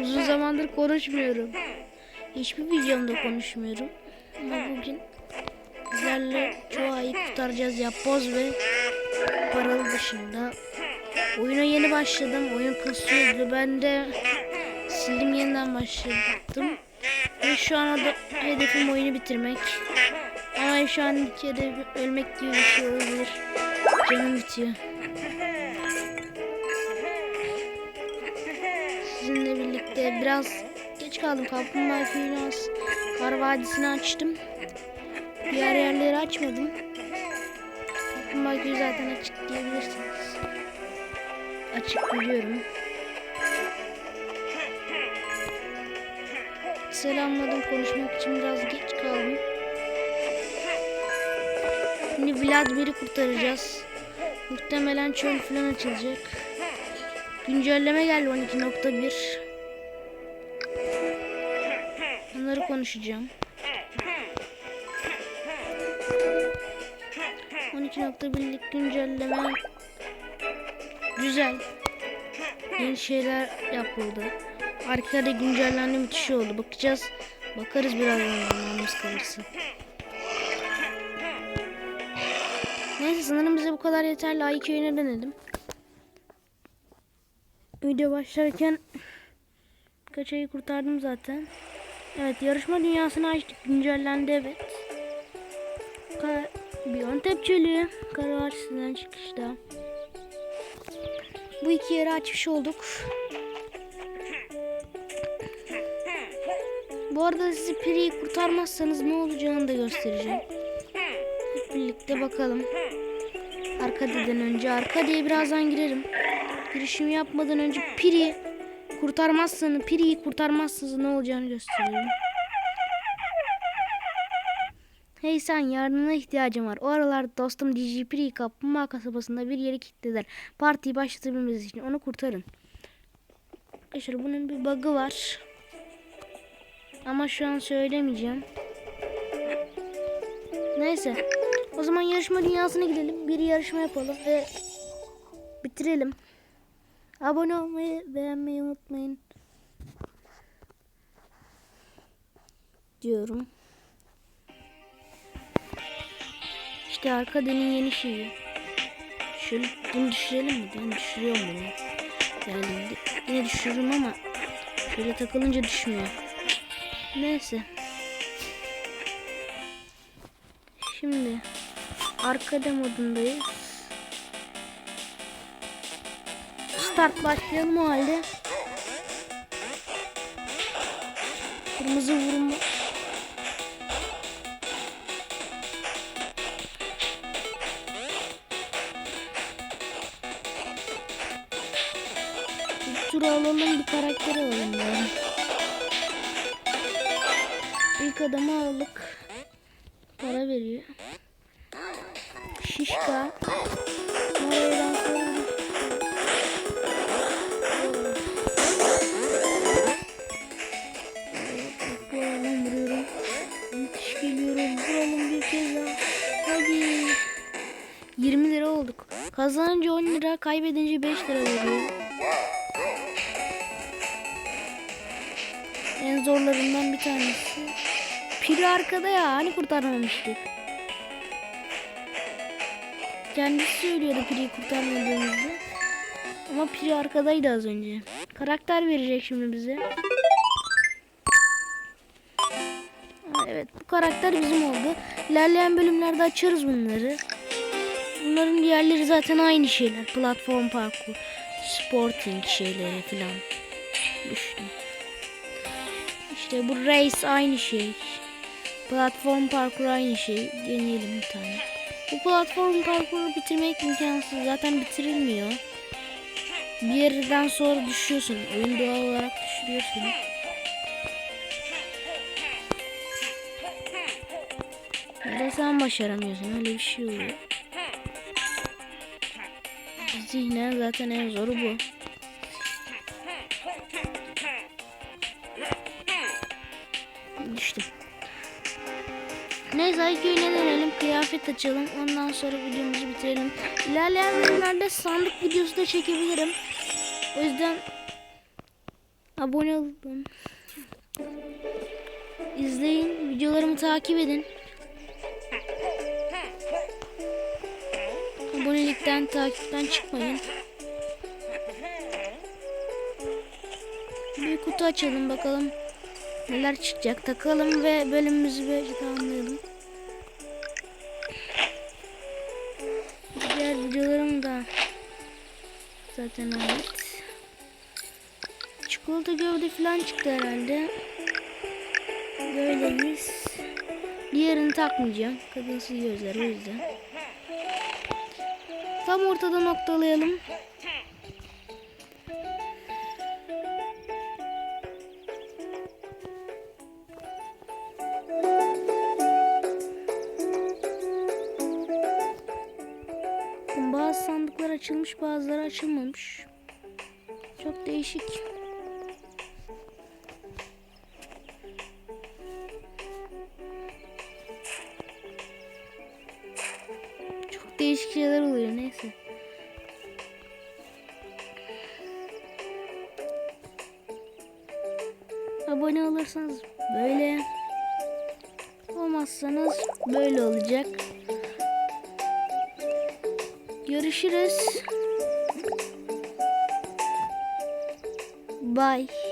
Uzun zamandır konuşmuyorum. Hiçbir videomda konuşmuyorum. Ama bugün sizlerle çoğu ayı kurtaracağız yapboz ve paralı dışında. Oyuna yeni başladım. Oyun kasıyordu. Ben de sildim yeniden başladım. Ve şu an hedefim oyunu bitirmek. Ama şu an hedefim ölmek gibi bir şey olabilir. Canım bitiyor. Sizinle birlikte biraz geç kaldım. Kaplumbağa az Kar Vadisi'ni açtım. Diğer yerleri açmadım. Kaplumbağa köyü zaten açık diyebilirsiniz. Açık biliyorum. Selamladım konuşmak için biraz geç kaldım. Şimdi Vladimir'i kurtaracağız. Muhtemelen çöl falan açılacak. Güncelleme geldi 12.1. Bunları konuşacağım. 12.1'lik güncelleme güzel. Yeni şeyler yapıldı. Arkada güncellendi müthiş oldu. Bakacağız. Bakarız birazdan zamanımız kalırsa. Neyse sanırım bize bu kadar yeterli. Ay köyüne dönelim. Video başlarken birkaç ayı kurtardım zaten. Evet yarışma dünyasını açtık. Güncellendi evet. Ka Biyon tepçeli. Karavarsızdan çıkışta. Bu iki yeri açmış olduk. Bu arada sizi Piri'yi kurtarmazsanız ne olacağını da göstereceğim. Hep birlikte bakalım. Arkadiden önce arkadaya birazdan girerim. Girişimi yapmadan önce Piri kurtarmazsanız, Piri'yi kurtarmazsanız ne olacağını gösteriyorum. Hey sen yardımına ihtiyacım var. O aralar dostum DJ Piri'yi kaplumbağa kasabasında bir yere kilitlediler. Partiyi başlatabilmemiz için onu kurtarın. Arkadaşlar bunun bir bug'ı var. Ama şu an söylemeyeceğim. Neyse. O zaman yarışma dünyasına gidelim. Bir yarışma yapalım ve bitirelim. Abone olmayı, beğenmeyi unutmayın. Diyorum. İşte arkadenin yeni şeyi. Şöyle bunu düşürelim mi? Ben düşürüyorum bunu. Yani yine düşürürüm ama şöyle takılınca düşmüyor. Neyse. Şimdi arkada modundayız. Start başlayalım o halde. Kırmızı vurma. Bir tur alalım bir karakter alalım ya. İlk adamı aldık. Para veriyor. Şişka. Oradan 20 lira olduk. Kazanınca 10 lira, kaybedince 5 lira veriyor. En zorlarından bir tanesi. Piri arkada ya. Hani kurtarmamıştık. Kendisi söylüyordu Piri'yi kurtarmadığımızı. Ama Piri arkadaydı az önce. Karakter verecek şimdi bize. Evet bu karakter bizim oldu. İlerleyen bölümlerde açarız bunları. Bunların diğerleri zaten aynı şeyler. Platform parkur, sporting şeyleri falan. Düştüm. İşte bu race aynı şey. Platform parkur aynı şey. Deneyelim bir tane. Bu platform parkuru bitirmek imkansız. Zaten bitirilmiyor. Bir yerden sonra düşüyorsun. Oyun doğal olarak düşürüyor seni. Ya da sen başaramıyorsun. Öyle bir şey oluyor. Zihnen zaten en zoru bu. Düştüm. Neyse IQ'ya dönelim. Kıyafet açalım. Ondan sonra videomuzu bitirelim. İlerleyen bölümlerde sandık videosu da çekebilirim. O yüzden Abone olun. İzleyin. Videolarımı takip edin. Abonelikten, takipten çıkmayın. Bir kutu açalım bakalım. Neler çıkacak takalım ve bölümümüzü böylece tamamlayalım. Diğer videolarım da zaten ait. Çikolata gövde falan çıktı herhalde. Böyleyiz. Diğerini takmayacağım. Kadınsı gözler o yüzden. Tam ortada noktalayalım. Bazı sandıklar açılmış bazıları açılmamış. Çok değişik. Değişik şeyler oluyor neyse. Abone olursanız böyle olmazsanız böyle olacak. Görüşürüz. Bye.